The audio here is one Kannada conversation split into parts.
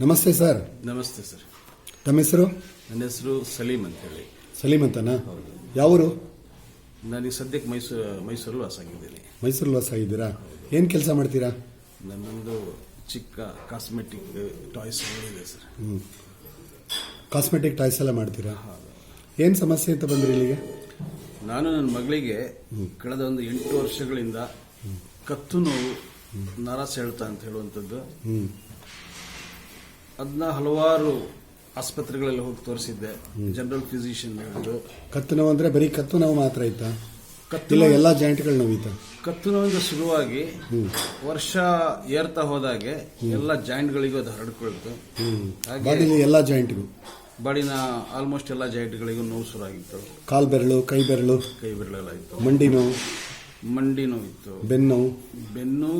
ನಮಸ್ತೆ ಸರ್. ನಮಸ್ತೆ ಸರ್. ತಮ್ಮ ಹೆಸರು? ನನ್ನ ಹೆಸರು ಸಲೀಮ್ ಅಂತ ಹೇಳಿ ಸಲೀಮ್ ಅಂತನಾ? ಯಾವರು? ನನಗೆ ಸದ್ಯಕ್ಕೆ ಮೈಸೂರು ಮೈಸೂರಲ್ಲಿ ವಾಸಾಗಿದ್ದೀನಿ ಮೈಸೂರಲ್ಲಿ ವಾಸ ಆಗಿದ್ದೀರಾ? ಏನು ಕೆಲಸ ಮಾಡ್ತೀರಾ? ನನ್ನೊಂದು ಚಿಕ್ಕ ಕಾಸ್ಮೆಟಿಕ್ ಟಾಯ್ಸ್ ಇದೆ ಸರ್. ಕಾಸ್ಮೆಟಿಕ್ ಟಾಯ್ಸ್ ಎಲ್ಲ ಮಾಡ್ತೀರಾ? ಏನು ಸಮಸ್ಯೆ ಅಂತ ಬಂದ್ರಿ ಇಲ್ಲಿಗೆ? ನಾನು ನನ್ನ ಮಗಳಿಗೆ ಕಳೆದ ಒಂದು ಎಂಟು ವರ್ಷಗಳಿಂದ ಕತ್ತು ನೋವು ನರ ಸೆಳೆತ ಅಂತ ಹೇಳುವಂಥದ್ದು. ಹ್ಞೂ ಅದನ್ನ ಹಲವಾರು ಆಸ್ಪತ್ರೆಗಳಲ್ಲಿ ಹೋಗಿ ತೋರಿಸಿದ್ದೆ. ಜನರಲ್ ಫಿಸಿಷಿಯನ್ ಹೇಳಿದ್ರು ಕತ್ತು ನೋವು ಅಂದ್ರೆ ಬರೀ ಕತ್ತು ನೋವು ಮಾತ್ರ ಇತ್ತಾ ಕತ್ತಿಲ್ಲ ಎಲ್ಲ ಜಾಯಿಂಟ್ಗಳು ನೋವಿತಾ ಕತ್ತು ನೋವಿಂದ ಶುರುವಾಗಿ ವರ್ಷ ಏರ್ತಾ ಹೋದಾಗೆ ಎಲ್ಲ ಜಾಯಿಂಟ್ಗಳಿಗೂ ಅದು ಹರಡ್ಕೊಳ್ತು. ಎಲ್ಲಾ ಬಾಡಿಲಿ ಎಲ್ಲ ಜಾಯಿಂಟ್ಗೂ? ಬಾಡಿನ ಆಲ್ಮೋಸ್ಟ್ ಎಲ್ಲ ಜಾಯಿಂಟ್ಗಳಿಗೂ ನೋವು ಶುರುವಾಗಿತ್ತು. ಕಾಲ್ ಬೆರಳು ಕೈ ಬೆರಳು ಕೈ ಬೆರಳೆಲ್ಲ ಇತ್ತು. ಮಂಡಿ ನೋವು ಮಂಡಿ ನೋವಿತ್ತು. ಬೆನ್ನು ಬೆನ್ನು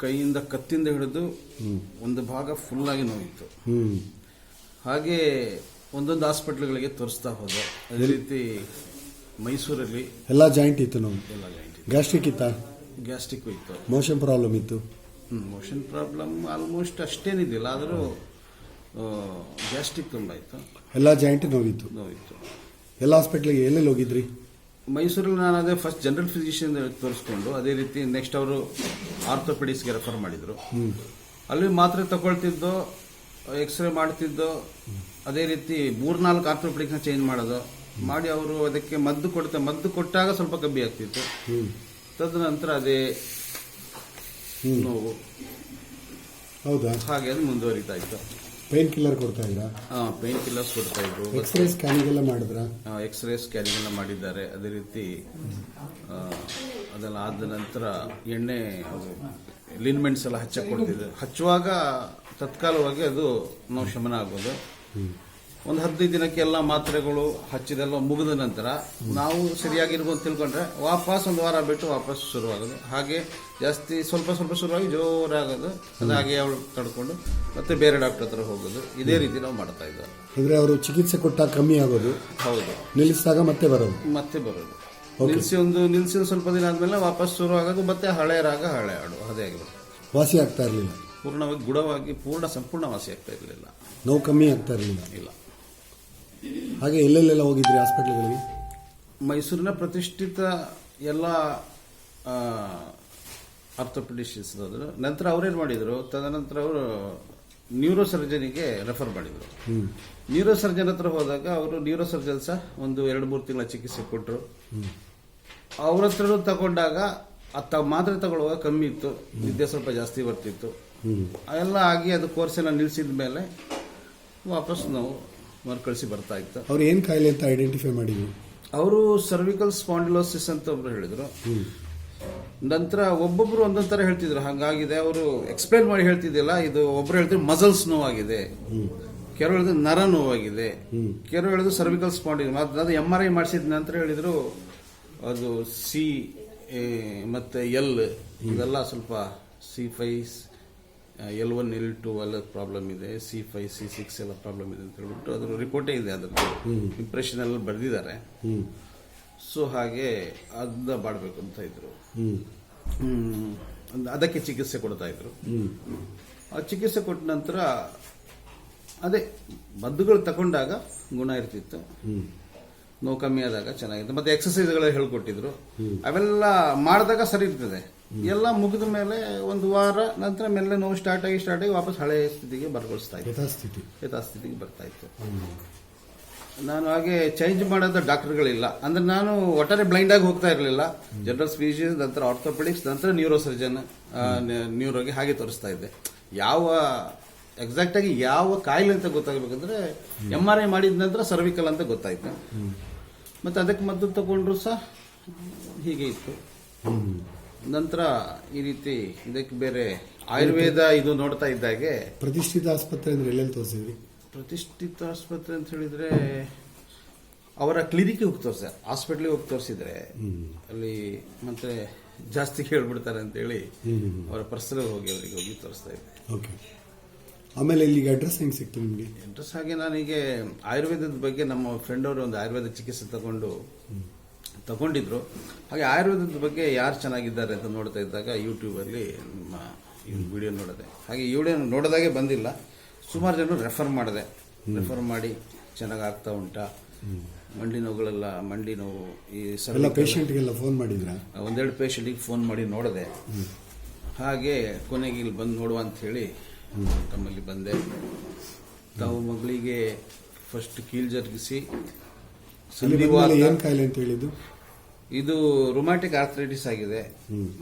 ಕೈಯಿಂದ ಕತ್ತಿಂದ ಹಿಡಿದು ಒಂದು ಭಾಗ ಫುಲ್ ಆಗಿ ನೋವಿತ್ತು. ಹಾಗೆ ಒಂದೊಂದು ಹಾಸ್ಪಿಟ್ಲ್ಗಳಿಗೆ ತೋರಿಸ್ತಾ ಹೋದೆ. ಅದೇ ರೀತಿ ಮೈಸೂರಲ್ಲಿ ಎಲ್ಲ ಜಾಯಿಂಟ್ ಇತ್ತು ನೋವು? ಎಲ್ಲ ಜಾಯಿಂಟ್ ಗ್ಯಾಸ್ಟ್ರಿಕ್ ಇತ್ತಾ? ಗ್ಯಾಸ್ಟ್ರಿಕ್ ಇತ್ತು. ಮೋಷನ್ ಪ್ರಾಬ್ಲಮ್ ಇತ್ತು? ಮೋಷನ್ ಪ್ರಾಬ್ಲಮ್ ಆಲ್ಮೋಸ್ಟ್ ಅಷ್ಟೇನಿದ್ದಿಲ್ಲ ಆದರೂ ಗ್ಯಾಸ್ಟ್ರಿಕ್ ತುಂಬ ಇತ್ತು. ಎಲ್ಲ ಜಾಯಿಂಟ್ ನೋವಿತ್ತು? ನೋವಿತ್ತು. ಎಲ್ಲ ಹಾಸ್ಪಿಟ್ಲಿಗೆ ಎಲ್ಲೆಲ್ಲಿ ಹೋಗಿದ್ರಿ? ಮೈಸೂರಲ್ಲಿ ನಾನು ಅದೇ ಫಸ್ಟ್ ಜನರಲ್ ಫಿಸಿಷಿಯನ್ ತೋರಿಸ್ಕೊಂಡು ಅದೇ ರೀತಿ ನೆಕ್ಸ್ಟ್ ಅವರು ಆರ್ಥೋಪೆಡಿಕ್ಸ್ಗೆ ರೆಫರ್ ಮಾಡಿದರು. ಅಲ್ಲಿ ಮಾತ್ರೆ ತಗೊಳ್ತಿದ್ದೋ ಎಕ್ಸ್ರೇ ಮಾಡ್ತಿದ್ದೋ ಅದೇ ರೀತಿ ಮೂರ್ನಾಲ್ಕು ಆರ್ಥೋಪೆಡಿಕ್ಸ್ನ ಚೇಂಜ್ ಮಾಡೋದು ಮಾಡಿ ಅವರು ಅದಕ್ಕೆ ಮದ್ದು ಕೊಡ್ತಾ ಮದ್ದು ಕೊಟ್ಟಾಗ ಸ್ವಲ್ಪ ಕಮ್ಮಿ ಆಗ್ತಿತ್ತು. ತದನಂತರ ಅದೇ ನೋವು. ಹೌದಾ? ಹಾಗೆ ಅದು ಮುಂದುವರಿತಾ ಇತ್ತು. ಪೇನ್ ಕಿಲ್ಲರ್ ಕೊಡ್ತಾ ಇದ್ರಾ? ಪೇನ್ ಕಿಲ್ಲರ್ಸ್ ಕೊಡ್ತಾ ಇದ್ರು. ಎಕ್ಸ್ರೇ ಸ್ಕ್ಯಾನಿಂಗ್ ಎಲ್ಲ ಮಾಡಿದ್ರಾ? ಎಕ್ಸ್ರೇ ಸ್ಕ್ಯಾನಿಂಗ್ ಎಲ್ಲ ಮಾಡಿದ್ದಾರೆ. ಅದೇ ರೀತಿ ಅದೆಲ್ಲ ಆದ ನಂತರ ಎಣ್ಣೆ ಲಿನ್ಮೆಂಟ್ಸ್ ಎಲ್ಲ ಹಚ್ಚಕ್ ಕೊಡ್ತಿದ್ರು ಹಚ್ಚುವಾಗ ತತ್ಕಾಲವಾಗಿ ಅದು ನಾವು ಶಮನ ಆಗೋದು ಒಂದು ಹದಿನೈದು ದಿನಕ್ಕೆ ಎಲ್ಲ ಮಾತ್ರೆಗಳು ಹಚ್ಚಿದೆಲ್ಲ ಮುಗಿದ ನಂತರ ನಾವು ಸರಿಯಾಗಿರ್ಬೋದು ಅಂತ ತಿಳ್ಕೊಂಡ್ರೆ ವಾಪಸ್ ಒಂದು ವಾರ ಬಿಟ್ಟು ವಾಪಸ್ ಶುರುವಾಗೋದು. ಹಾಗೆ ಜಾಸ್ತಿ ಸ್ವಲ್ಪ ಸ್ವಲ್ಪ ಶುರುವಾಗಿ ಜೋರಾಗೋದು. ಹಾಗೆ ಅವಳು ತಡ್ಕೊಂಡು ಮತ್ತೆ ಬೇರೆ ಡಾಕ್ಟರ್ ಹತ್ರ ಹೋಗೋದು. ಇದೇ ರೀತಿ ನಾವು ಮಾಡ್ತಾ ಇದ್ದಾರೆ ಅಂದ್ರೆ ಅವರು ಚಿಕಿತ್ಸೆ ಕೊಟ್ಟಾಗ ಕಮ್ಮಿ ಆಗೋದು. ಹೌದು. ನಿಲ್ಲಿಸಿದಾಗ ಮತ್ತೆ ಬರೋದು. ಮತ್ತೆ ಬರೋದು. ನಿಲ್ಲಿಸಿ ಒಂದು ಒಂದು ಸ್ವಲ್ಪ ದಿನ ಆದ್ಮೇಲೆ ವಾಪಸ್ ಶುರು ಆಗೋದು ಮತ್ತೆ ಹಳೆ ರಾಗ ಹಳೆ ಹಾಡು ಅದೇ ಆಗಿರೋದು ವಾಸಿ ಆಗ್ತಾ ಇರಲಿಲ್ಲ. ಪೂರ್ಣವಾಗಿ ಗುಡವಾಗಿ ಪೂರ್ಣ ಸಂಪೂರ್ಣ ವಾಸಿ ಆಗ್ತಾ ಇರಲಿಲ್ಲ. ನೋವು ಕಮ್ಮಿ ಆಗ್ತಾ ಇರಲಿಲ್ಲ. ಇಲ್ಲ. ಹಾಗೆ ಎಲ್ಲೆಲ್ಲೆಲ್ಲ ಹೋಗಿದ್ರಿ ಹಾಸ್ಪಿಟ್ಲ್ಗಳಿಗೆ ಮೈಸೂರಿನ ಪ್ರತಿಷ್ಠಿತ ಎಲ್ಲ ಆರ್ಥೋಪೆಡಿಷಿಯನ್ಸ್ ಹೋದ್ರು ನಂತರ ಅವ್ರೇನು ಮಾಡಿದರು? ತದನಂತರ ಅವರು ನ್ಯೂರೋ ಸರ್ಜನಿಗೆ ರೆಫರ್ ಮಾಡಿದರು. ನ್ಯೂರೋ ಸರ್ಜನ್ ಹತ್ರ ಹೋದಾಗ ಅವರು ನ್ಯೂರೋ ಸರ್ಜನ್ ಸಹ ಒಂದು ಎರಡು ಮೂರು ತಿಂಗಳ ಚಿಕಿತ್ಸೆ ಕೊಟ್ಟರು ಅವ್ರ ಹತ್ರ ತಗೊಂಡಾಗ ಅತ್ತ ಮಾತ್ರೆ ತಗೊಳ್ಳುವಾಗ ಕಮ್ಮಿ ಇತ್ತು. ನಿದ್ದೆ ಸ್ವಲ್ಪ ಜಾಸ್ತಿ ಬರ್ತಿತ್ತು. ಎಲ್ಲ ಆಗಿ ಅದು ಕೋರ್ಸ್ ಎಲ್ಲ ನಿಲ್ಸಿದ ಮೇಲೆ ವಾಪಸ್ ನಾವು ಮರುಕಳಿಸಿ ಬರ್ತಾ ಇತ್ತು. ಅವ್ರು ಏನು ಕಾಯಿಲೆ ಅಂತ ಐಡೆಂಟಿಫೈ ಮಾಡಿದ್ವಿ ಅವರು ಸರ್ವಿಕಲ್ ಸ್ಪಾಂಡಿಲೋಸಿಸ್ ಅಂತ ಒಬ್ರು ಹೇಳಿದ್ರು. ನಂತರ ಒಬ್ಬೊಬ್ರು ಒಂದೊಂದ್ ತರ ಹೇಳ್ತಿದ್ರು. ಹಂಗಾಗಿದೆ ಅವರು ಎಕ್ಸ್ಪ್ಲೈನ್ ಮಾಡಿ ಹೇಳ್ತಿದ್ದಿಲ್ಲ. ಇದು ಒಬ್ರು ಹೇಳ್ತಿದ್ರು ಮಸಲ್ಸ್ ನೋವಾಗಿದೆ. ಕೆಲವು ಹೇಳಿದ್ರು ನರ ನೋವಾಗಿದೆ. ಕೆಲವು ಹೇಳಿದ್ರು ಸರ್ವಿಕಲ್ ಸ್ಪಾಂಡಿಲ್ ಅದು ಎಂ ಆರ್ ಐ ಮಾಡಿಸಿದ ನಂತರ ಹೇಳಿದ್ರು ಅದು ಸಿ ಮತ್ತೆ ಎಲ್ ಇದೆಲ್ಲ ಸ್ವಲ್ಪ C five L one L two ಎಲ್ಲ ಪ್ರಾಬ್ಲಮ್ ಇದೆ ಸಿ ಫೈವ್ ಸಿ ಸಿಕ್ಸ್ ಎಲ್ಲ ಪ್ರಾಬ್ಲಮ್ ಇದೆ ಅಂತ ಹೇಳ್ಬಿಟ್ಟು ಅದ್ರ ರಿಪೋರ್ಟೇ ಇದೆ ಅದ್ರ ಇಂಪ್ರೆಷನ್ ಎಲ್ಲ ಬರೆದಿದ್ದಾರೆ. ಸೊ ಹಾಗೆ ಅದನ್ನ ಮಾಡಬೇಕು ಅಂತ ಇದ್ರು. ಅದಕ್ಕೆ ಚಿಕಿತ್ಸೆ ಕೊಡ್ತಾ ಇದ್ರು. ಆ ಚಿಕಿತ್ಸೆ ಕೊಟ್ಟ ನಂತರ ಅದೇ ಮದ್ದುಗಳು ತಗೊಂಡಾಗ ಗುಣ ಇರ್ತಿತ್ತು. ನೋವು ಕಮ್ಮಿ ಆದಾಗ ಚೆನ್ನಾಗಿತ್ತು. ಮತ್ತೆ ಎಕ್ಸಸೈಸ್ಗಳೆಲ್ಲ ಹೇಳ್ಕೊಟ್ಟಿದ್ರು. ಅವೆಲ್ಲ ಮಾಡಿದಾಗ ಸರಿ ಇರ್ತದೆ. ಎಲ್ಲ ಮುಗಿದ ಮೇಲೆ ಒಂದು ವಾರ ನಂತರ ಮೆಲ್ಲ ನೋವು ಸ್ಟಾರ್ಟ್ ಆಗಿ ಸ್ಟಾರ್ಟ್ ಆಗಿ ವಾಪಸ್ ಹಳೆಯ ಸ್ಥಿತಿಗೆ ಬರ್ಗೊಳಿಸ್ತಾ ಇತ್ತು. ಯಥಾಸ್ಥಿತಿ. ಯಥಾಸ್ಥಿತಿಗೆ ಬರ್ತಾ ಇತ್ತು. ನಾನು ಹಾಗೆ ಚೇಂಜ್ ಮಾಡೋದ ಡಾಕ್ಟರ್ಗಳಿಲ್ಲ. ಅಂದ್ರೆ ನಾನು ಒಟ್ಟಾರೆ ಬ್ಲೈಂಡ್ ಆಗಿ ಹೋಗ್ತಾ ಇರಲಿಲ್ಲ. ಜನರಲ್ ಸ್ಪೀಷಿಯಸ್ ನಂತರ ಆರ್ಥೋಪೆಡಿಕ್ಸ್ ನಂತರ ನ್ಯೂರೋ ಸರ್ಜನ್ ನ್ಯೂರೋಗೆ ಹಾಗೆ ತೋರಿಸ್ತಾ ಇದ್ದೆ. ಯಾವ ಎಕ್ಸಾಕ್ಟ್ ಆಗಿ ಯಾವ ಕಾಯಿಲೆ ಅಂತ ಗೊತ್ತಾಗಬೇಕಂದ್ರೆ ಎಂ ಆರ್ ಐ ಮಾಡಿದ ನಂತರ ಸರ್ವಿಕಲ್ ಅಂತ ಗೊತ್ತಾಯ್ತು. ಮತ್ತೆ ಅದಕ್ಕೆ ಮದ್ದು ತಗೊಂಡ್ರು ಸಹ ಹೀಗೆ ಇತ್ತು. ನಂತರ ಈ ರೀತಿ ಇದಕ್ಕೆ ಬೇರೆ ಆಯುರ್ವೇದ ಇದು ನೋಡ್ತಾ ಇದ್ದಾಗೆ. ಪ್ರತಿಷ್ಠಿತ ಆಸ್ಪತ್ರೆ ಅಂದ್ರೆ ಎಲ್ಲೆಲ್ಲಿ ತೋರಿಸಿದ್ರಿ? ಪ್ರತಿಷ್ಠಿತ ಆಸ್ಪತ್ರೆ ಅಂತ ಹೇಳಿದ್ರೆ ಅವರ ಕ್ಲಿನಿಕ್ ಹೋಗಿ ತೋರಿಸ ಹಾಸ್ಪಿಟ್ಲಿಗೆ ಹೋಗಿ ತೋರಿಸಿದ್ರೆ ಅಲ್ಲಿ ಮತ್ತೆ ಜಾಸ್ತಿ ಕೇಳ್ಬಿಡ್ತಾರೆ ಅಂತೇಳಿ ಅವರ ಪರ್ಸನಲ್ ಹೋಗಿ ಅವರಿಗೆ ಹೋಗಿ ತೋರಿಸ್ತಾ ಇದ್ದೆ. ಓಕೆ. ಆಮೇಲೆ ಇಲ್ಲಿಗೆ ಅಡ್ರೆಸ್ ಹೆಂಗೆ ಸಿಕ್ತು ನಿಮಗೆ? ಅಡ್ರೆಸ್ ಹಾಗೆ ನನಗೆ ಆಯುರ್ವೇದದ ಬಗ್ಗೆ ನಮ್ಮ ಫ್ರೆಂಡ್ ಅವರು ಒಂದು ಆಯುರ್ವೇದ ಚಿಕಿತ್ಸೆ ತಗೊಂಡು ತಗೊಂಡಿದ್ರು. ಹಾಗೆ ಆಯುರ್ವೇದದ ಬಗ್ಗೆ ಯಾರು ಚೆನ್ನಾಗಿದ್ದಾರೆ ಅಂತ ನೋಡ್ತಾ ಇದ್ದಾಗ ಯೂಟ್ಯೂಬಲ್ಲಿ ನಿಮ್ಮ ವಿಡಿಯೋ ನೋಡಿದೆ. ಹಾಗೆ ಈ ವಿಡಿಯೋ ನೋಡಿದಾಗೆ ಬಂದಿಲ್ಲ. ಸುಮಾರು ಜನ ರೆಫರ್ ಮಾಡಿದೆ. ರೆಫರ್ ಮಾಡಿ ಚೆನ್ನಾಗಿ ಆಗ್ತಾ ಉಂಟಾ. ಮಂಡಿ ನೋವುಗಳೆಲ್ಲ ಮಂಡಿ ನೋವು ಈ ಎಲ್ಲ cervical- ಪೇಷಂಟ್ಗೆಲ್ಲ ಫೋನ್ ಮಾಡಿದ್ರ? ಒಂದೆರಡು ಪೇಷಂಟಿಗೆ ಫೋನ್ ಮಾಡಿ ನೋಡಿದೆ. ಹಾಗೆ ಕೊನೆಗೆ ಇಲ್ಲಿ ಬಂದು ನೋಡುವ ಅಂತ ಹೇಳಿ ತಮ್ಮಲ್ಲಿ ಬಂದೆ. ತಾವು ಮಗಳಿಗೆ ಫಸ್ಟ್ ಕೀಲ್ ಜರುಗಿಸಿ ಏನ್ ಕಾಯಿಲೆ ಅಂತ ಹೇಳಿದ್ದು? ಇದು ರೊಮ್ಯಾಟಿಕ್ ಆರ್ಥರೈಟಿಸ್ ಆಗಿದೆ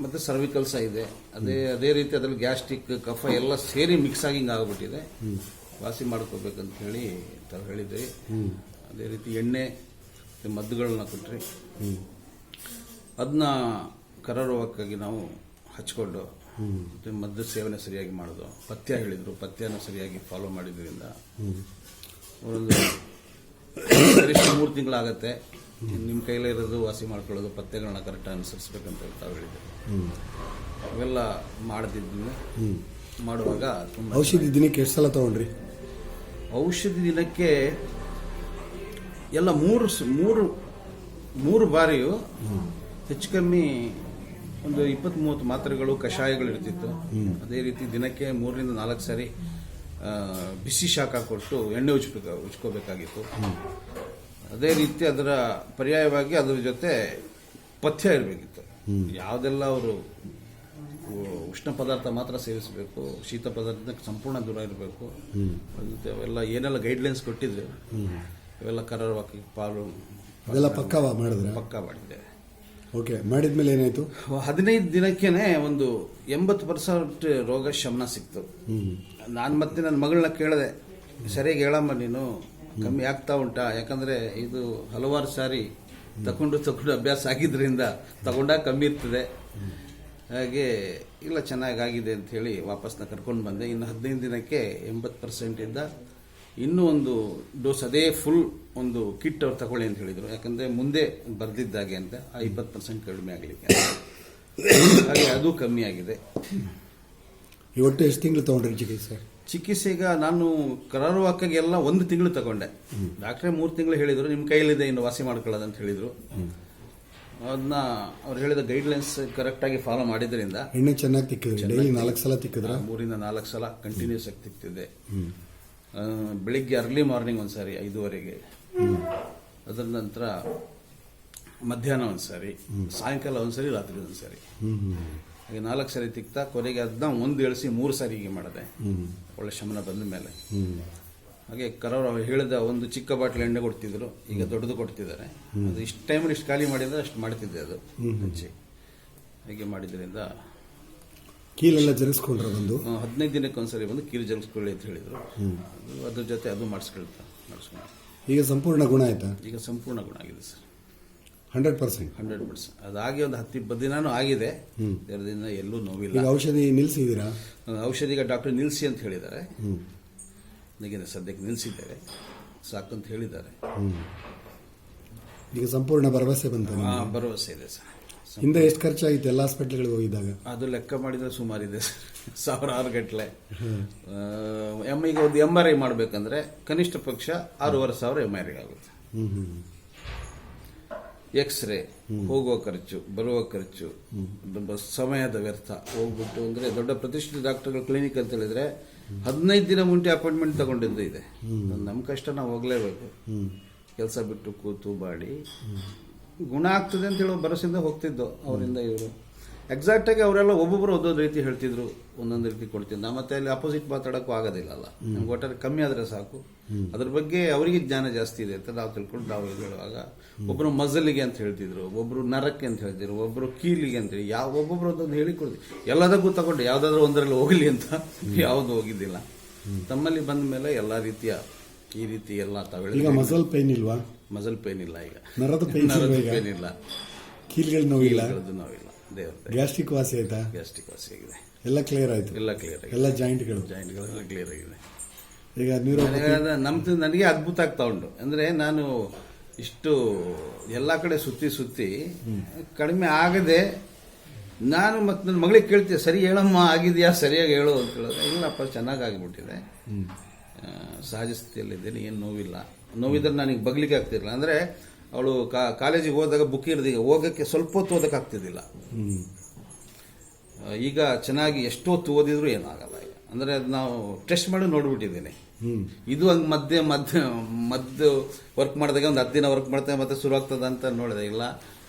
ಮತ್ತೆ ಸರ್ವಿಕಲ್ಸ್ ಆಗಿದೆ. ಅದೇ ಅದೇ ರೀತಿ ಅದ್ರಲ್ಲಿ ಗ್ಯಾಸ್ಟ್ರಿಕ್ ಕಫ ಎಲ್ಲ ಸೇರಿ ಮಿಕ್ಸ್ ಆಗಿ ಹಿಂಗ್ ಆಗ್ಬಿಟ್ಟಿದೆ. ವಾಸಿ ಮಾಡ್ಕೋಬೇಕಂತ ಹೇಳಿ ತಾವು ಹೇಳಿದ್ರಿ. ಅದೇ ರೀತಿ ಎಣ್ಣೆ ಮತ್ತೆ ಮದ್ದುಗಳನ್ನ ಕೊಟ್ರಿ. ಅದನ್ನ ಕರಾರೋಗಕ್ಕಾಗಿ ನಾವು ಹಚ್ಕೊಂಡು ಮತ್ತೆ ಮದ್ದು ಸೇವನೆ ಸರಿಯಾಗಿ ಮಾಡೋದು. ಪಥ್ಯ ಹೇಳಿದ್ರು. ಪಥ್ಯನ ಸರಿಯಾಗಿ ಫಾಲೋ ಮಾಡಿದ್ರಿಂದ ಒಂದು ಗರಿಷ್ಠ ಮೂರು ತಿಂಗಳಾಗತ್ತೆ. ನಿಮ್ಮ ಕೈಲೇ ಇರೋದು ವಾಸಿ ಮಾಡ್ಕೊಳ್ಳೋದು ಪತ್ತೆಗಳನ್ನ ಕರೆಕ್ಟ್ ಅನುಸರಿಸ್ಬೇಕಂತ ತಾವು ಹೇಳಿದ್ರು ಅವೆಲ್ಲ ಮಾಡ್ತಿದ್ವಿ. ಮಾಡುವಾಗ ತುಂಬ ಔಷಧಿ ದಿನಕ್ಕೆ ಎಷ್ಟು ಸಲ ತಗೊಂಡ್ರಿ? ಔಷಧಿ ದಿನಕ್ಕೆ ಎಲ್ಲ ಮೂರು ಮೂರು ಮೂರು ಬಾರಿಯು ಹೆಚ್ಚು ಕಮ್ಮಿ ಒಂದು ಇಪ್ಪತ್ತ್ ಮೂವತ್ತು ಮಾತ್ರೆಗಳು ಕಷಾಯಗಳು ಇರ್ತಿತ್ತು. ಅದೇ ರೀತಿ ದಿನಕ್ಕೆ ಮೂರರಿಂದ ನಾಲ್ಕು ಸಾರಿ ಬಿಸಿ ಶಾಖ ಕೊಟ್ಟು ಎಣ್ಣೆ ಉಜ್ಕೋಬೇಕಾಗಿತ್ತು. ಅದೇ ರೀತಿ ಅದರ ಪರ್ಯಾಯವಾಗಿ ಅದರ ಜೊತೆ ಪಥ್ಯ ಇರಬೇಕಿತ್ತು. ಯಾವುದೆಲ್ಲ ಅವರು ಉಷ್ಣ ಪದಾರ್ಥ ಮಾತ್ರ ಸೇವಿಸಬೇಕು ಶೀತ ಪದಾರ್ಥಕ್ಕೆ ಸಂಪೂರ್ಣ ದೂರ ಇರಬೇಕು ಅವೆಲ್ಲ ಏನೆಲ್ಲ ಗೈಡ್ಲೈನ್ಸ್ ಕೊಟ್ಟಿದ್ರು ಇವೆಲ್ಲ ಕರಾರವಾಗಿ ಪಾಲು ಅದೆಲ್ಲ ಪಕ್ಕವಾ ಮಾಡಿದ್ರೆ? ಪಕ್ಕ ಮಾಡಿದ್ದೆ ಓಕೆ ಮಾಡಿದ್ಮೇಲೆ ಏನಾಯ್ತು? ಹದಿನೈದು ದಿನಕ್ಕೇನೆ ಒಂದು ಎಂಬತ್ತು ಪರ್ಸೆಂಟ್ ರೋಗ ಶಮನ ಸಿಕ್ತು. ನಾನು ಮತ್ತೆ ನನ್ನ ಮಗಳನ್ನ ಕೇಳಿದೆ ಸರಿಯಾಗಿ ಹೇಳಮ್ಮ ನೀನು ಕಮ್ಮಿ ಆಗ್ತಾ ಉಂಟಾ. ಯಾಕಂದ್ರೆ ಇದು ಹಲವಾರು ಸಾರಿ ತಗೊಂಡು ತಗೊಂಡು ಅಭ್ಯಾಸ ಆಗಿದ್ರಿಂದ ತಗೊಂಡಾಗ ಕಮ್ಮಿ ಇರ್ತದೆ. ಹಾಗೆ ಇಲ್ಲ ಚೆನ್ನಾಗಾಗಿದೆ ಅಂತ ಹೇಳಿ ವಾಪಸ್ ವಾಪಸ್ನ ಕರ್ಕೊಂಡು ಬಂದೆ. ಇನ್ನು ಹದಿನೈದು ದಿನಕ್ಕೆ ಎಂಬತ್ತು ಪರ್ಸೆಂಟ್ ಇಂದ ಇನ್ನೂ ಒಂದು ಡೋಸ್ ಅದೇ ಫುಲ್ ಒಂದು ಕಿಟ್ ಅವ್ರು ತಗೊಳ್ಳಿ ಅಂತ ಹೇಳಿದ್ರು. ಯಾಕಂದ್ರೆ ಮುಂದೆ ಬರ್ದಿದ್ದಾಗೆ ಅಂತ ಆ ಇಪ್ಪತ್ತು ಪರ್ಸೆಂಟ್ ಕಡಿಮೆ ಆಗಲಿಕ್ಕೆ. ಹಾಗೆ ಅದು ಕಮ್ಮಿ ಆಗಿದೆ. ಇವತ್ತು ಎಷ್ಟು ತಿಂಗಳು ತಗೊಂಡ್ರಿ ಚಿಕಿತ್ಸೆ? ಚಿಕಿತ್ಸೆಗ ನಾನು ಕರಾರುವಾಕಾಗಿ ಎಲ್ಲ ಒಂದು ತಿಂಗಳು ತಗೊಂಡೆ. ಡಾಕ್ಟ್ರೆ ಮೂರು ತಿಂಗಳು ಹೇಳಿದ್ರು ನಿಮ್ಮ ಕೈಯಲ್ಲಿದೆ ಇನ್ನು ವಾಸಿ ಮಾಡ್ಕೊಳ್ಳೋದು ಅಂತ ಹೇಳಿದ್ರು. ಅದನ್ನ ಅವ್ರು ಹೇಳಿದ ಗೈಡ್ಲೈನ್ಸ್ ಕರೆಕ್ಟಾಗಿ ಫಾಲೋ ಮಾಡಿದ್ರಿಂದ ಎಣ್ಣೆ ಚೆನ್ನಾಗಿ ತಿಕ್ಕಿದ್ರಿ? ಡೈಲಿ ನಾಲ್ಕು ಸಲ ತಿಕ್ಕಿದ್ರ? ಮೂರಿಂದ ನಾಲ್ಕು ಸಲ ಕಂಟಿನ್ಯೂಸ್ ಆಗಿ ತಿಕ್ತಿದ್ದೆ. ಬೆಳಿಗ್ಗೆ ಅರ್ಲಿ ಮಾರ್ನಿಂಗ್ ಒಂದ್ಸಾರಿ ಐದುವರೆಗೆ. ಅದರ ನಂತರ ಮಧ್ಯಾಹ್ನ ಒಂದ್ಸಾರಿ ಸಾಯಂಕಾಲ ಒಂದ್ಸರಿ ರಾತ್ರಿ ಒಂದ್ಸರಿ. ಹಾಗೆ ನಾಲ್ಕು ಸರಿ ತಿಕ್ತಾ ಕೊನೆಗೆ ಅದನ್ನ ಒಂದು ಇಳಿಸಿ ಮೂರು ಸಾರಿ ಹೀಗೆ ಮಾಡಿದೆ. ಒಳ್ಳೆ ಶಮನ ಬಂದ ಮೇಲೆ. ಹಾಗೆ ಕರವ್ರು ಅವ್ರು ಹೇಳಿದ ಒಂದು ಚಿಕ್ಕ ಬಾಟ್ಲ್ ಎಣ್ಣೆ ಕೊಡ್ತಿದ್ರು ಈಗ ದೊಡ್ಡದು ಕೊಡ್ತಿದ್ದಾರೆ. ಅದು ಇಷ್ಟು ಟೈಮಲ್ಲಿ ಇಷ್ಟು ಖಾಲಿ ಮಾಡಿದ್ರೆ ಅಷ್ಟು ಮಾಡ್ತಿದ್ದೆ ಅದು. ಹಂಚಿ ಹಾಗೆ ಮಾಡಿದ್ರಿಂದ ಕೀಲೆಲ್ಲ ಜರಿಸ್ಕೊಂಡ್ರೆ ಬಂದು? ಹದಿನೈದು ದಿನಕ್ಕೆ ಒಂದ್ಸರಿ ಬಂದು ಕೀಲು ಜರಿಸ್ಕೊಳ್ಳಿ ಅಂತ ಹೇಳಿದ್ರು. ಅದು ಅದ್ರ ಜೊತೆ ಅದು ಮಾಡಿಸ್ಕೊಳ್ತಾ ಮಾಡಿಸ್ಕೊಂಡು. ಈಗ ಸಂಪೂರ್ಣ ಗುಣ ಆಯ್ತಾ? ಈಗ ಸಂಪೂರ್ಣ ಗುಣ ಆಗಿದೆ sir. Hundred percent. Hundred percent. ಅದಾಗಿ ಒಂದು ಹತ್ತು ಇಪ್ಪತ್ತು ದಿನಾನು ಆಗಿದೆ. ದಿನ ಎಲ್ಲೂ ನೋವಿಲ್ಲ. ಈಗ ಔಷಧಿ ನಿಲ್ಸಿದ್ದೀರಾ ಆ, ಔಷಧಿಗ ಡಾಕ್ಟರ್ ನಿಲ್ಲಿಸಿ ಅಂತ ಹೇಳಿದ್ದಾರೆ. ನನಗೆ ಸದ್ಯಕ್ಕೆ ಸಾಕು ಸಾಕಂತ ಹೇಳಿದ್ದಾರೆ. ಈಗ ಸಂಪೂರ್ಣ ಭರವಸೆ ಬಂತ ಭರವಸೆ ಇದೆ ಸರ್. ಹಿಂದೆ ಎಷ್ಟು ಖರ್ಚಾಗಿತ್ತು ಎಲ್ಲ ಹಾಸ್ಪಿಟ್ಲ್ಗಳಿಗೆ ಹೋಗಿದ್ದಾಗ? ಅದು ಲೆಕ್ಕ ಮಾಡಿದ್ರೆ ಸುಮಾರಿದೆ ಸರ್. ಸಾವಿರಾರು ಗಟ್ಟಲೆ ಎಂ ಈಗ ಒಂದು ಎಂ ಆರ್ ಐ ಮಾಡಬೇಕಂದ್ರೆ ಕನಿಷ್ಠ ಪಕ್ಷ ಆರೂವರೆ ಸಾವಿರ ಎಂ ಆರ್ ಐ ಆಗುತ್ತೆ ಎಕ್ಸ್ರೇ ಹೋಗುವ ಖರ್ಚು ಬರುವ ಖರ್ಚು ಸಮಯದ ವ್ಯರ್ಥ ಹೋಗ್ಬಿಟ್ಟು ಅಂದ್ರೆ ದೊಡ್ಡ ಪ್ರತಿಷ್ಠಿತ ಡಾಕ್ಟರ್ಗಳ ಕ್ಲಿನಿಕ್ ಅಂತ ಹೇಳಿದ್ರೆ ಹದಿನೈದು ದಿನ ಮುಂಚೆ ಅಪಾಯಿಂಟ್ಮೆಂಟ್ ತಗೊಂಡಿದ್ದು ಇದೆ. ನಮ್ಮ ಕಷ್ಟ ನಾವು ಹೋಗ್ಲೇಬೇಕು. ಕೆಲಸ ಬಿಟ್ಟು ಕೂತು ಬಾಡಿ ಗುಣ ಆಗ್ತದೆ ಅಂತ ಹೇಳೋ ಭರವಸೆಯಿಂದ ಹೋಗ್ತಿದ್ದೋ ಅವರಿಂದ ಇವರು. ಎಕ್ಸಾಕ್ಟ್ ಆಗಿ ಅವರೆಲ್ಲ ಒಬ್ಬೊಬ್ಬರು ಒಂದೊಂದು ರೀತಿ ಹೇಳ್ತಿದ್ರು ಒಂದೊಂದು ರೀತಿ ಕೊಡ್ತಿದ್ರು. ನಾ ಮತ್ತೆ ಅಲ್ಲಿ ಅಪೋಸಿಟ್ ಮಾತಾಡೋಕ್ಕೂ ಆಗೋದಿಲ್ಲ ಅಲ್ಲ. ನಮ್ಗೆ ಒಟ್ಟಾರೆ ಕಮ್ಮಿ ಆದ್ರೆ ಸಾಕು. ಅದ್ರ ಬಗ್ಗೆ ಅವರಿಗೆ ಜ್ಞಾನ ಜಾಸ್ತಿ ಇದೆ ಅಂತ ನಾವು ತಿಳ್ಕೊಂಡು ನಾವು ಹೇಳುವಾಗ ಒಬ್ಬರು ಮಜಲಿಗೆ ಅಂತ ಹೇಳ್ತಿದ್ರು ಒಬ್ಬರು ನರಕ್ಕೆ ಅಂತ ಹೇಳ್ತಿದ್ರು ಒಬ್ಬರು ಕೀಲಿಗೆ ಅಂತ ಹೇಳಿ ಯಾವ ಒಬ್ಬೊಬ್ರು ಒಂದೊಂದು ಹೇಳಿ ಕೊಡ್ತೀವಿ ಎಲ್ಲದಕ್ಕೂ ತಗೊಂಡು ಯಾವ್ದಾದ್ರು ಒಂದರಲ್ಲಿ ಹೋಗಲಿ ಅಂತ ಯಾವುದು ಹೋಗಿದ್ದಿಲ್ಲ. ತಮ್ಮಲ್ಲಿ ಬಂದ ಮೇಲೆ ಎಲ್ಲಾ ರೀತಿಯ ಈ ರೀತಿ ಎಲ್ಲ ಈಗ ಮಸಲ್ ಪೇನ್ ಇಲ್ವಾ? ಮಸಲ್ ಪೇನ್ ಇಲ್ಲ ಈಗ. ನರದ ಪೇನ್ ಇಲ್ಲ. ಕೀಲ್ಗಳು ನೋವಿಲ್ಲ? ನೋವಿಲ್ಲ. ದೇವ್ರ ಗ್ಯಾಸ್ಟ್ರಿಕ್ ವಾಸಿ ಆಯ್ತಾ? ಗ್ಯಾಸ್ಟ್ರಿಕ್ ವಾಸಿ ಆಗಿದೆ. ಎಲ್ಲ ಕ್ಲಿಯರ್ ಆಯ್ತು? ಎಲ್ಲ ಕ್ಲಿಯರ್ ಆಗಿದೆ. ಎಲ್ಲ ಜಾಯಿಂಟ್ಗಳು ಜಾಯಿಂಟ್ಗಳೆಲ್ಲ ಕ್ಲಿಯರ್ ಆಗಿದೆ. ಈಗ ನ್ಯೂರೋ ನಮ್ದು ನನಗೆ ಅದ್ಭುತ ಆಗ್ತಾ ಉಂಟು. ಅಂದ್ರೆ ನಾನು ಇಷ್ಟು ಎಲ್ಲ ಕಡೆ ಸುತ್ತಿ ಸುತ್ತಿ ಕಡಿಮೆ ಆಗದೆ ನಾನು ಮತ್ತೆ ನನ್ನ ಮಗಳಿಗೆ ಕೇಳ್ತೀನಿ ಸರಿ ಹೇಳಮ್ಮ ಆಗಿದೆಯಾ? ಸರಿಯಾಗಿ ಹೇಳು ಅಂತ ಕೇಳಿದ್ರೆ ಇಲ್ಲಪ್ಪ ಚೆನ್ನಾಗಿ ಆಗಿಬಿಟ್ಟಿದೆ ಸಹಜ ಸ್ಥಿತಿಯಲ್ಲಿದ್ದೇನೆ ಏನು ನೋವಿಲ್ಲ. ನೋವಿದ್ರೆ ನನಗೆ ಬಗ್ಲಿಕ್ಕೆ ಆಗ್ತಿರಲಿಲ್ಲ. ಅಂದ್ರೆ ಅವಳು ಕಾಲೇಜಿಗೆ ಹೋದಾಗ ಬುಕ್ ಇರ್ದೀಗ ಹೋಗಕ್ಕೆ ಸ್ವಲ್ಪ ಹೊತ್ತು ಓದಕ್ಕೆ ಆಗ್ತಿದ್ದಿಲ್ಲ ಈಗ ಚೆನ್ನಾಗಿ ಎಷ್ಟೊತ್ತು ಓದಿದ್ರು ಏನಾಗಲ್ಲ ಈಗ. ಅಂದರೆ ಅದು ನಾವು ಟೆಸ್ಟ್ ಮಾಡಿ ನೋಡ್ಬಿಟ್ಟಿದ್ದೀನಿ. ಇದು ಹಂಗೆ ಮಧ್ಯೆ ಮಧ್ಯ ಮದ್ದು ವರ್ಕ್ ಮಾಡಿದಾಗ ಒಂದು ಹತ್ತು ದಿನ ವರ್ಕ್ ಮಾಡ್ತೇವೆ ಮತ್ತೆ ಶುರು ಆಗ್ತದೆ ಅಂತ ನೋಡಿದೆ. ಇಲ್ಲ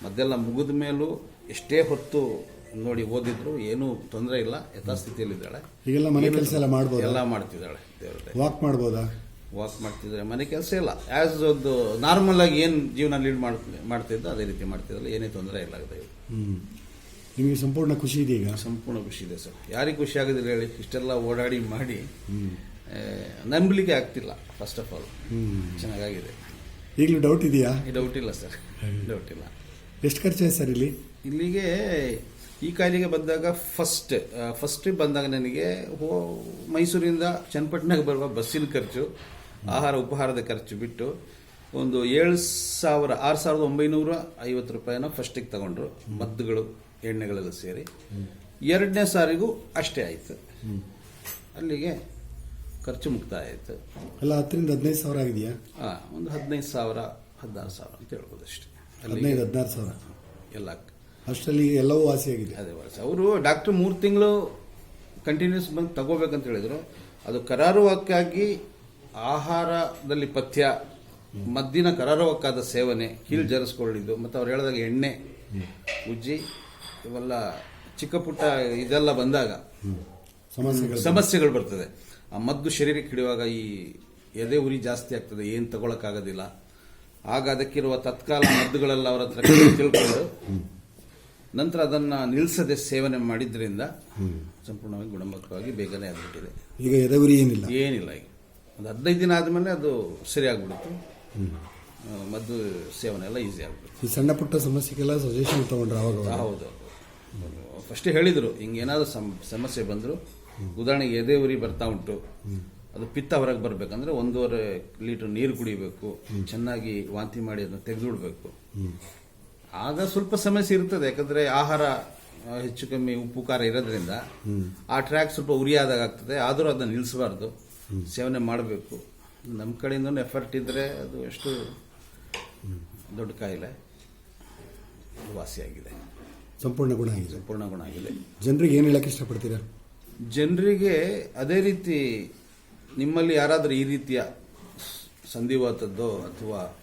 ಮದ್ದೆಲ್ಲ ಮುಗಿದ ಮೇಲೂ ಎಷ್ಟೇ ಹೊತ್ತು ನೋಡಿ ಓದಿದ್ರು ಏನೂ ತೊಂದರೆ ಇಲ್ಲ ಯಥಾಸ್ಥಿತಿಯಲ್ಲಿದ್ದಾಳೆ. ಈಗೆಲ್ಲ ಮನೆ ಕೆಲಸ ಎಲ್ಲ ಮಾಡ್ಬೋದಾ? ಎಲ್ಲ ಮಾಡ್ತಿದ್ದಾಳೆ ದೇವ್ರದೇ ವಾಕ್ ಮಾಡ್ಬೋದಾ? ವಾಕ್ ಮಾಡ್ತಿದ್ರೆ ಮನೆ ಕೆಲಸ ಇಲ್ಲ. ಆ್ಯಸ್ ಒಂದು ನಾರ್ಮಲ್ ಆಗಿ ಏನು ಜೀವನ ಲೀಡ್ ಮಾಡ್ತಿದ್ದ ಅದೇ ರೀತಿ ಮಾಡ್ತಿದ್ದಲ್ಲ ಏನೇ ತೊಂದರೆ ಇಲ್ಲ ಆಗದೆ ನಿಮಗೆ ಸಂಪೂರ್ಣ ಖುಷಿ ಇದೆ ಈಗ? ಸಂಪೂರ್ಣ ಖುಷಿ ಇದೆ ಸರ್. ಯಾರಿಗೆ ಖುಷಿ ಆಗೋದಿಲ್ಲ ಹೇಳಿ. ಇಷ್ಟೆಲ್ಲ ಓಡಾಡಿ ಮಾಡಿ ನಂಬಲಿಕ್ಕೆ ಆಗ್ತಿಲ್ಲ ಫಸ್ಟ್ ಆಫ್ ಆಲ್ ಚೆನ್ನಾಗಾಗಿದೆ. ಚೆನ್ನಾಗಿದೆ ಈಗಲೂ ಡೌಟ್ ಇದೆಯಾ? ಡೌಟ್ ಇಲ್ಲ ಸರ್. ಡೌಟ್ ಇಲ್ಲ. ಎಷ್ಟು ಖರ್ಚಾಯ್ತು ಸರ್ ಇಲ್ಲಿ? ಇಲ್ಲಿಗೆ ಈ ಕಾಯಿಲೆಗೆ ಬಂದಾಗ ಫಸ್ಟ್ ಫಸ್ಟ್ ಬಂದಾಗ ನನಗೆ ಹೋ ಮೈಸೂರಿಂದ ಚನ್ನಪಟ್ಟಣಕ್ಕೆ ಬರುವ ಬಸ್ಸಿನ ಖರ್ಚು ಆಹಾರ ಉಪಹಾರದ ಖರ್ಚು ಬಿಟ್ಟು ಒಂದು ಏಳು ಸಾವಿರ ಆರು ಸಾವಿರದ ಒಂಬೈನೂರ ಐವತ್ತು ರೂಪಾಯಿನ ಫಸ್ಟಿಗೆ ತಗೊಂಡ್ರು. ಮದ್ದುಗಳು ಎಣ್ಣೆಗಳೆಲ್ಲ ಸೇರಿ. ಎರಡನೇ ಸಾರಿಗೂ ಅಷ್ಟೇ ಆಯಿತು. ಅಲ್ಲಿಗೆ ಖರ್ಚು ಮುಕ್ತಾಯ ಆಯಿತು ಅಲ್ಲ ಹತ್ತರಿಂದ ಹದಿನೈದು ಸಾವಿರ ಆಗಿದೆಯಾ? ಹಾಂ ಒಂದು ಹದಿನೈದು ಸಾವಿರ ಹದಿನಾರು ಸಾವಿರ ಅಂತ ಹೇಳ್ಬೋದು ಅಷ್ಟೇ. ಹದಿನೈದು ಹದಿನಾರು ಸಾವಿರ. ಎಲ್ಲ ಅಷ್ಟರಲ್ಲಿ ಎಲ್ಲವೂ ವಾಸಿಯಾಗಿದೆ. ಅದೇ ವಾಸಿ. ಅವರು ಡಾಕ್ಟರ್ ಮೂರು ತಿಂಗಳು ಕಂಟಿನ್ಯೂಸ್ ಬಂದು ತಗೋಬೇಕಂತ ಹೇಳಿದ್ರು. ಅದು ಕರಾರುವಕ್ಕಾಗಿ ಆಹಾರದಲ್ಲಿ ಪಥ್ಯ ಮದ್ದಿನ ಕರಾರುವಕ್ಕಾದ ಸೇವನೆ ಕೀಳು ಜರಿಸ್ಕೊಳ್ಳಿದ್ದು ಮತ್ತು ಅವ್ರು ಹೇಳಿದಾಗ ಎಣ್ಣೆ ಉಜ್ಜಿ ಇವೆಲ್ಲ ಚಿಕ್ಕ ಪುಟ್ಟ ಇದೆಲ್ಲ ಬಂದಾಗ ಸಮಸ್ಯೆಗಳು ಸಮಸ್ಯೆಗಳು ಬರ್ತದೆ. ಆ ಮದ್ದು ಶರೀರಕ್ಕೆ ಹಿಡಿಯುವಾಗ ಈ ಎದೆ ಉರಿ ಜಾಸ್ತಿ ಆಗ್ತದೆ ಏನು ತಗೊಳಕ್ಕಾಗೋದಿಲ್ಲ. ಆಗ ಅದಕ್ಕಿರುವ ತತ್ಕಾಲ ಮದ್ದುಗಳೆಲ್ಲ ಅವರ ಹತ್ರ ತಿಳ್ಕೊಂಡು ನಂತರ ಅದನ್ನ ನಿಲ್ಲಿಸದೆ ಸೇವನೆ ಮಾಡಿದ್ರಿಂದ ಸಂಪೂರ್ಣವಾಗಿ ಗುಣಮುಖವಾಗಿ ಬೇಗನೆ ಆಗ್ಬಿಟ್ಟಿದೆ. ಈಗ ಎದಗುರಿ ಏನಿಲ್ಲ? ಏನಿಲ್ಲ ಈಗ. ಒಂದು ಹದಿನೈದು ದಿನ ಆದಮೇಲೆ ಅದು ಸರಿ ಆಗ್ಬಿಡುತ್ತೆ ಮದ್ದು ಸೇವನೆ ಎಲ್ಲ ಈಸಿ ಆಗ್ಬಿಡುತ್ತೆ. ಈ ಸಣ್ಣ ಪುಟ್ಟ ಸಮಸ್ಯೆಗೆಲ್ಲ ಸಜೆಷನ್ ತಗೊಂಡ್ರೆ ಅವಾಗ. ಹೌದು. ಫಸ್ಟ್ ಹೇಳಿದ್ರು ಹಿಂಗೆ ಏನಾದರೂ ಸಮಸ್ಯೆ ಬಂದ್ರು ಉದಾಹರಣೆಗೆ ಎದೆ ಉರಿ ಬರ್ತಾ ಉಂಟು. ಅದು ಪಿತ್ತ ಹೊರಗೆ ಬರಬೇಕಂದ್ರೆ ಒಂದೂವರೆ ಲೀಟರ್ ನೀರು ಕುಡಿಬೇಕು ಚೆನ್ನಾಗಿ ವಾಂತಿ ಮಾಡಿ ಅದನ್ನ ತೆಗೆದುಬಿಡ್ಬೇಕು ಆಗ ಸ್ವಲ್ಪ ಸಮಸ್ಯೆ ಇರ್ತದೆ ಯಾಕಂದ್ರೆ ಆಹಾರ ಹೆಚ್ಚು ಕಮ್ಮಿ ಉಪ್ಪು ಖಾರ ಇರೋದ್ರಿಂದ ಆ ಟ್ರ್ಯಾಕ್ ಸ್ವಲ್ಪ ಉರಿಯಾದಾಗ ಆಗ್ತದೆ ಆದರೂ ಅದನ್ನ ನಿಲ್ಲಿಸಬಾರ್ದು ಸೇವನೆ ಮಾಡಬೇಕು. ನಮ್ಮ ಕಡೆಯಿಂದ ಎಫರ್ಟ್ ಇದ್ರೆ ಅದು ಎಷ್ಟು ದೊಡ್ಡ ಕಾಯಿಲೆ. ವಾಸಿಯಾಗಿದೆ. ಸಂಪೂರ್ಣ ಗುಣ ಆಗಿದೆ. ಸಂಪೂರ್ಣ ಗುಣ ಆಗಿದೆ. ಜನರಿಗೆ ಏನು ಹೇಳಕ್ಕೆ ಇಷ್ಟಪಡ್ತೀರಾ? ಜನರಿಗೆ ಅದೇ ರೀತಿ ನಿಮ್ಮಲ್ಲಿ ಯಾರಾದರೂ ಈ ರೀತಿಯ ಸಂಧಿವಾತದ್ದು ಅಥವಾ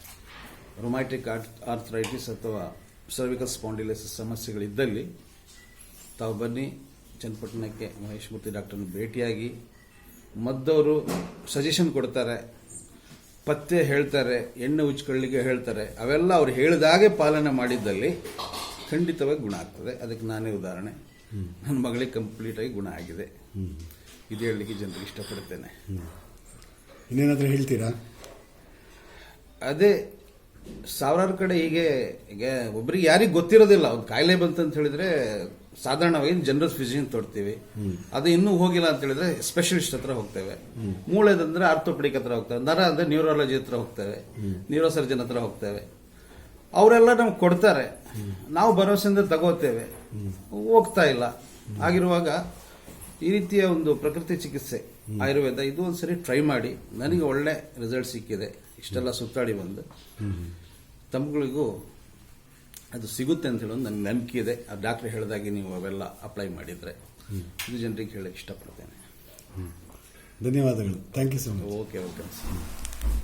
ರೊಮ್ಯಾಟಿಕ್ ಆರ್ಥರೈಟಿಸ್ ಅಥವಾ ಸರ್ವಿಕಲ್ ಸ್ಪಾಂಡಿಲೈಸಿಸ್ ಸಮಸ್ಯೆಗಳಿದ್ದಲ್ಲಿ ತಾವು ಬನ್ನಿ ಚನ್ನಪಟ್ಟಣಕ್ಕೆ ಮಹೇಶ್ ಮೂರ್ತಿ ಡಾಕ್ಟರ್ನ ಭೇಟಿಯಾಗಿ. ಮದ್ದವರು ಸಜೆಷನ್ ಕೊಡ್ತಾರೆ ಪತ್ತೆ ಹೇಳ್ತಾರೆ ಎಣ್ಣೆ ಉಚ್ಕೊಳ್ಳಿಕ್ಕೆ ಹೇಳ್ತಾರೆ ಅವೆಲ್ಲ ಅವ್ರು ಹೇಳಿದಾಗೆ ಪಾಲನೆ ಮಾಡಿದ್ದಲ್ಲಿ ಖಂಡಿತವಾಗಿ ಗುಣ ಆಗ್ತದೆ. ಅದಕ್ಕೆ ನಾನೇ ಉದಾಹರಣೆ. ನನ್ನ ಮಗಳಿಗೆ ಕಂಪ್ಲೀಟ್ ಆಗಿ ಗುಣ ಆಗಿದೆ. ಇದು ಹೇಳಲಿಕ್ಕೆ ಜನರಿಗೆ ಇಷ್ಟಪಡ್ತೇನೆ. ಇನ್ನೇನಾದರೂ ಹೇಳ್ತೀರಾ? ಅದೇ ಸಾವಿರಾರು ಕಡೆ ಹೀಗೆ ಈಗ ಒಬ್ರಿಗೆ ಯಾರಿಗೆ ಗೊತ್ತಿರೋದಿಲ್ಲ. ಒಂದು ಕಾಯಿಲೆ ಬಂತಂತ ಹೇಳಿದ್ರೆ ಸಾಧಾರಣವಾಗಿ ಜನರಲ್ ಫಿಸಿಷಿಯನ್ ತೊಡ್ತೀವಿ ಅದು ಇನ್ನೂ ಹೋಗಿಲ್ಲ ಅಂತ ಹೇಳಿದ್ರೆ ಸ್ಪೆಷಲಿಸ್ಟ್ ಹತ್ರ ಹೋಗ್ತೇವೆ. ಮೂಳೆದಂದ್ರೆ ಆರ್ಥೋಪೆಡಿಕ್ ಹತ್ರ ಹೋಗ್ತೇವೆ. ನರ ಅಂದ್ರೆ ನ್ಯೂರಾಲಜಿ ಹತ್ರ ಹೋಗ್ತೇವೆ. ನ್ಯೂರೋ ಸರ್ಜನ್ ಹತ್ರ ಹೋಗ್ತೇವೆ. ಅವರೆಲ್ಲ ನಮ್ಗೆ ಕೊಡ್ತಾರೆ. ನಾವು ಭರವಸೆಯಿಂದ ತಗೋತೇವೆ. ಹೋಗ್ತಾ ಇಲ್ಲ. ಆಗಿರುವಾಗ ಈ ರೀತಿಯ ಒಂದು ಪ್ರಕೃತಿ ಚಿಕಿತ್ಸೆ. ಆಯುರ್ವೇದ ಇದು ಒಂದ್ಸರಿ ಟ್ರೈ ಮಾಡಿ. ನನಗೆ ಒಳ್ಳೆ ರಿಸಲ್ಟ್ ಸಿಕ್ಕಿದೆ. ಇಷ್ಟೆಲ್ಲ ಸುತ್ತಾಡಿ ಬಂದು. ತಮ್ಗಳಿಗೂ ಅದು ಸಿಗುತ್ತೆ ಅಂತ ಹೇಳೋದು ನನಗೆ ನಂಬಿಕೆ ಇದೆ. ಆ ಡಾಕ್ಟರ್ ಹೇಳಿದಾಗೆ ನೀವು ಅವೆಲ್ಲ ಅಪ್ಲೈ ಮಾಡಿದರೆ. ಇದು ಜನರಿಗೆ ಹೇಳಕ್ಕೆ ಇಷ್ಟಪಡ್ತೇನೆ. ಧನ್ಯವಾದಗಳು. Thank you so much okay okay